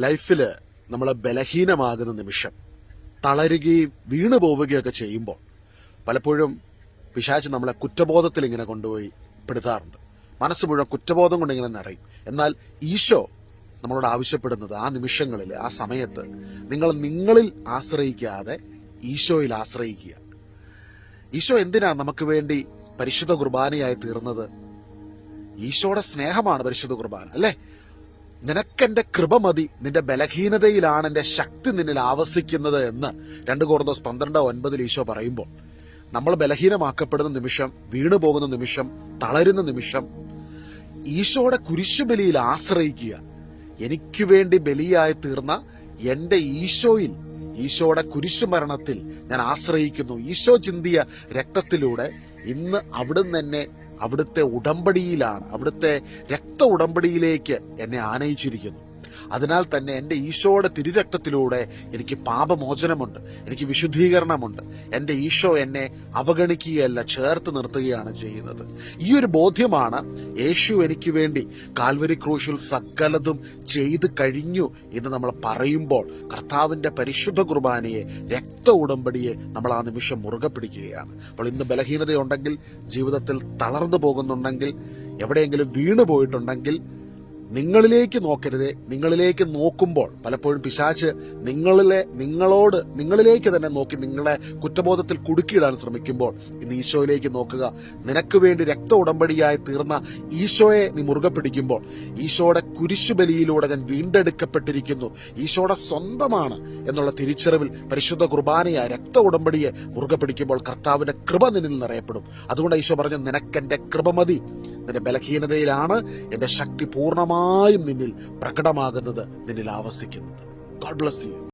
ലൈഫിൽ നമ്മൾ ബലഹീനമാകുന്ന നിമിഷം തളരുകയും വീണു പോവുകയൊക്കെ ചെയ്യുമ്പോൾ പലപ്പോഴും പിശാച്ച് നമ്മളെ കുറ്റബോധത്തിൽ ഇങ്ങനെ കൊണ്ടുപോയി പെടുത്താറുണ്ട്. മനസ്സ് മുഴുവൻ കുറ്റബോധം കൊണ്ട് ഇങ്ങനെ നിറയും. എന്നാൽ ഈശോ നമ്മളോട് ആവശ്യപ്പെടുന്നത് ആ നിമിഷങ്ങളിൽ ആ സമയത്ത് നിങ്ങൾ നിങ്ങളിൽ ആശ്രയിക്കാതെ ഈശോയിൽ ആശ്രയിക്കുക. ഈശോ എന്തിനാ നമുക്ക് വേണ്ടി പരിശുദ്ധ കുർബാനയായി തീർന്നത്? ഈശോയുടെ സ്നേഹമാണ് പരിശുദ്ധ കുർബാന അല്ലേ? നിനക്കെന്റെ കൃപ മതി. നിന്റെ ബലഹീനതയിലാണ് എന്റെ ശക്തി നിന്നിൽ ആവസിക്കുന്നത് എന്ന് രണ്ട് കോർദോസ് പന്ത്രണ്ട് ഒൻപതിൽ ഈശോ പറയുമ്പോൾ നമ്മൾ ബലഹീനമാക്കപ്പെടുന്ന നിമിഷം വീണു പോകുന്ന നിമിഷം തളരുന്ന നിമിഷം ഈശോയുടെ കുരിശുബലിയിൽ ആശ്രയിക്കുക. എനിക്ക് വേണ്ടി ബലിയായി തീർന്ന എന്റെ ഈശോയിൽ ഈശോയുടെ കുരിശുമരണത്തിൽ ഞാൻ ആശ്രയിക്കുന്നു. ഈശോ ചിന്തിയ രക്തത്തിലൂടെ ഇന്ന് അവിടുന്ന് എന്നെ അവിടുത്തെ ഉടമ്പടിയിലാണ് അവിടുത്തെ രക്ത ഉടമ്പടിയിലേക്ക് എന്നെ ആനയിച്ചിരിക്കുന്നു. അതിനാൽ തന്നെ എന്റെ ഈശോയുടെ തിരുരക്തത്തിലൂടെ എനിക്ക് പാപമോചനമുണ്ട് എനിക്ക് വിശുദ്ധീകരണമുണ്ട്. എന്റെ ഈശോ എന്നെ അവഗണിക്കുകയല്ല ചേർത്ത് നിർത്തുകയാണ് ചെയ്യുന്നത്. ഈ ഒരു ബോധ്യമാണ് യേശു എനിക്ക് വേണ്ടി കാൽവരി ക്രൂശിൽ സകലതും ചെയ്തു കഴിഞ്ഞു എന്ന് നമ്മൾ പറയുമ്പോൾ കർത്താവിന്റെ പരിശുദ്ധ കുർബാനയെ രക്ത ഉടമ്പടിയെ നമ്മൾ ആ നിമിഷം മുറുകെ പിടിക്കുകയാണ്. അപ്പോൾ ഇന്ന് ബലഹീനതയുണ്ടെങ്കിൽ ജീവിതത്തിൽ തളർന്നു പോകുന്നുണ്ടെങ്കിൽ എവിടെയെങ്കിലും വീണു പോയിട്ടുണ്ടെങ്കിൽ നിങ്ങളിലേക്ക് നോക്കരുതേ. നിങ്ങളിലേക്ക് നോക്കുമ്പോൾ പലപ്പോഴും പിശാച്ച് നിങ്ങളിലെ നിങ്ങളോട് നിങ്ങളിലേക്ക് തന്നെ നോക്കി നിങ്ങളെ കുറ്റബോധത്തിൽ കുടുക്കിയിടാൻ ശ്രമിക്കുമ്പോൾ ഇന്ന് ഈശോയിലേക്ക് നോക്കുക. നിനക്ക് വേണ്ടി രക്ത ഉടമ്പടിയായി തീർന്ന ഈശോയെ നീ മുറുകെ പിടിക്കുമ്പോൾ ഈശോയുടെ കുരിശുബലിയിലൂടെ ഞാൻ വീണ്ടെടുക്കപ്പെട്ടിരിക്കുന്നു. ഈശോയുടെ സ്വന്തമാണ് എന്നുള്ള തിരിച്ചറിവിൽ പരിശുദ്ധ കുർബാനയായ രക്ത ഉടമ്പടിയെ മുറുകെ പിടിക്കുമ്പോൾ കർത്താവിന്റെ കൃപ നിന്നിൽ നിറയപ്പെടും. അതുകൊണ്ട് ഈശോ പറഞ്ഞു നിനക്കെന്റെ കൃപ മതി. നിന്റെ ബലഹീനതയിലാണ് എന്റെ ശക്തി പൂർണമായും നിന്നിൽ പ്രകടമാകുന്നത് നിന്നിൽ ആവസിക്കുന്നത്. God bless you